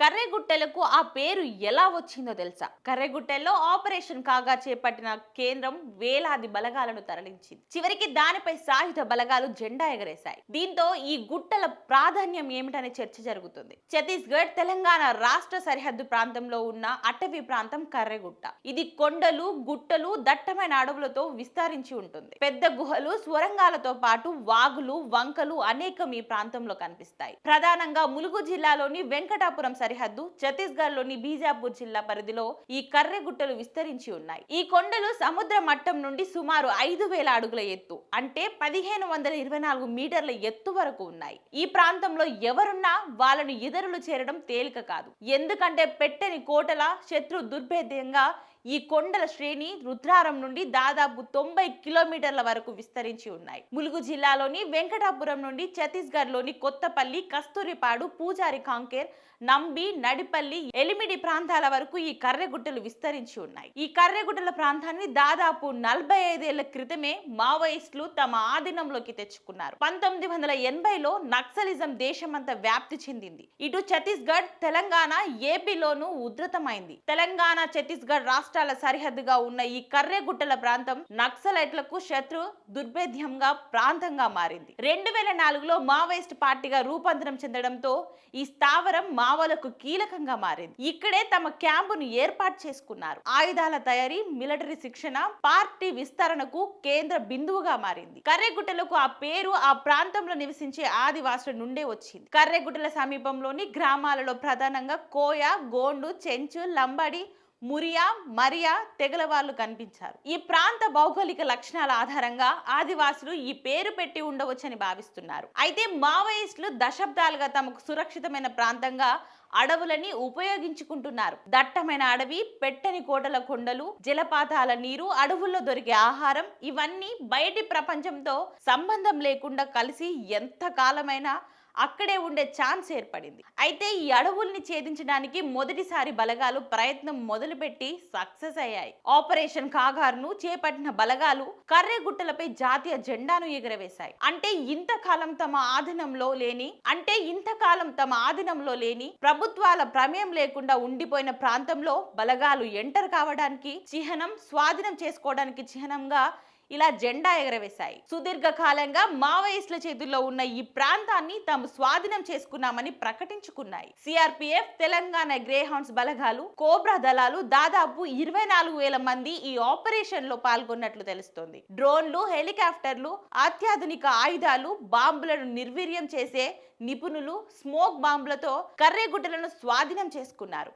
కర్రెగుట్టెలకు ఆ పేరు ఎలా వచ్చిందో తెలుసా? కర్రెగుట్టెల్లో ఆపరేషన్ కాగా చేపట్టిన కేంద్రం వేలాది బలగాలను తరలించింది. చివరికి దానిపై సాయుధ బలగాలు జెండా ఎగరేశాయి. దీంతో ఈ గుట్టల ప్రాధాన్యం ఏమిటనే చర్చ జరుగుతుంది. ఛత్తీస్గఢ్ తెలంగాణ రాష్ట్ర సరిహద్దు ప్రాంతంలో ఉన్న అటవీ ప్రాంతం కర్రెగుట్ట. ఇది కొండలు గుట్టలు దట్టమైన అడవులతో విస్తరించి ఉంటుంది. పెద్ద గుహలు స్వరంగాలతో పాటు వాగులు వంకలు అనేకం ఈ ప్రాంతంలో కనిపిస్తాయి. ప్రధానంగా ములుగు జిల్లాలోని వెంకటాపురం సరిహద్దు ఛత్తీస్గఢ్లోని బీజాపూర్ జిల్లా పరిధిలో ఈ కర్రెగుట్టలు విస్తరించి ఉన్నాయి. ఈ కొండలు సముద్ర మట్టం నుండి సుమారు ఐదు వేల అడుగుల ఎత్తు అంటే పదిహేను వందల ఇరవై నాలుగు మీటర్ల ఎత్తు వరకు ఉన్నాయి. ఈ ప్రాంతంలో ఎవరున్నా వాళ్ళను ఇతరులు చేరడం తేలిక కాదు. ఎందుకంటే పెట్టని కోటల శత్రు దుర్భేద్యంగా ఈ కొండల శ్రేణి రుద్రారం నుండి దాదాపు తొంభై కిలోమీటర్ల వరకు విస్తరించి ఉన్నాయి. ములుగు జిల్లాలోని వెంకటాపురం నుండి ఛత్తీస్గఢ్లోని కొత్తపల్లి కస్తూరిపాడు పూజారి కాంకేర్ నంబి నడిపల్లి ఎలిమిడి ప్రాంతాల వరకు ఈ కర్రెగుట్టలు విస్తరించి ఉన్నాయి. ఈ కర్రెగుట్టల ప్రాంతాన్ని దాదాపు నలభై ఐదేళ్ళ క్రితమే మావోయిస్టులు తమ ఆధీనంలోకి తెచ్చుకున్నారు. పంతొమ్మిది వందల ఎనభైలో నక్సలిజం దేశమంతా వ్యాప్తి చెందింది. ఇటు ఛత్తీస్గఢ్ తెలంగాణ ఏపీలోనూ ఉధృతమైంది. తెలంగాణ ఛత్తీస్గఢ్ రాష్ట్రాల సరిహద్దుగా ఉన్న ఈ కర్రెగుట్టల ప్రాంతం నక్సలైట్లకు శత్రు దుర్భేద్యంగా ప్రాంతంగా మారింది. రెండు వేల నాలుగులో మావోయిస్ట్ పార్టీగా రూపాంతరం చెందడంతో ఈ స్థావరం మావోలకు కీలకంగా మారింది. ఇక్కడే తమ క్యాంపును ఏర్పాటు చేసుకున్నారు. ఆయుధాల తయారీ మిలిటరీ శిక్షణ పార్టీ విస్తరణకు కేంద్ర బిందువుగా మారింది. కర్రెగుట్టలకు ఆ పేరు ఆ ప్రాంతంలో నివసించే ఆదివాసుల నుండే వచ్చింది. కర్రెగుట్టల సమీపంలోని గ్రామాలలో ప్రధానంగా కోయ గోండు చెంచు లంబడి మురియా మరియా తెగల వాళ్ళు కనిపించారు. ఈ ప్రాంత భౌగోళిక లక్షణాల ఆధారంగా ఆదివాసులు ఈ పేరు పెట్టి ఉండవచ్చని భావిస్తున్నారు. అయితే మావోయిస్టులు దశాబ్దాలుగా తమకు సురక్షితమైన ప్రాంతంగా అడవులని ఉపయోగించుకుంటున్నారు. దట్టమైన అడవి పెట్టని కోటల కొండలు జలపాతాల నీరు అడవుల్లో దొరికే ఆహారం ఇవన్నీ బయటి ప్రపంచంతో సంబంధం లేకుండా కలిసి ఎంత కాలమైనా అక్కడే ఉండే ఛాన్స్ ఏర్పడింది. అయితే ఈ అడవుల్ని ఛేదించడానికి మొదటిసారి బలగాలు ప్రయత్నం మొదలుపెట్టి సక్సెస్ అయ్యాయి. ఆపరేషన్ కాగార్ను చేపట్టిన బలగాలు కర్రెగుట్టలపై జాతీయ జెండాను ఎగురవేశాయి. అంటే ఇంతకాలం తమ ఆధీనంలో లేని అంటే ఇంతకాలం తమ ఆధీనంలో లేని ప్రభుత్వాల ప్రమేయం లేకుండా ఉండిపోయిన ప్రాంతంలో బలగాలు ఎంటర్ కావడానికి చిహ్నం స్వాధీనం చేసుకోవడానికి చిహ్నంగా ఇలా జెండా ఎగరవేశాయి. సుదీర్ఘకాలంగా మావోయిస్టుల చేతుల్లో ఉన్న ఈ ప్రాంతాన్ని తాము స్వాధీనం చేసుకున్నామని ప్రకటించుకున్నాయి. సిఆర్పిఎఫ్ తెలంగాణ గ్రేహౌండ్స్ బలగాలు కోబ్రా దళాలు దాదాపు ఇరవై నాలుగు వేల మంది ఈ ఆపరేషన్లో పాల్గొన్నట్లు తెలుస్తోంది. డ్రోన్లు హెలికాప్టర్లు అత్యాధునిక ఆయుధాలు బాంబులను నిర్వీర్యం చేసే నిపుణులు స్మోక్ బాంబులతో కర్రెగుట్టలను స్వాధీనం చేసుకున్నారు.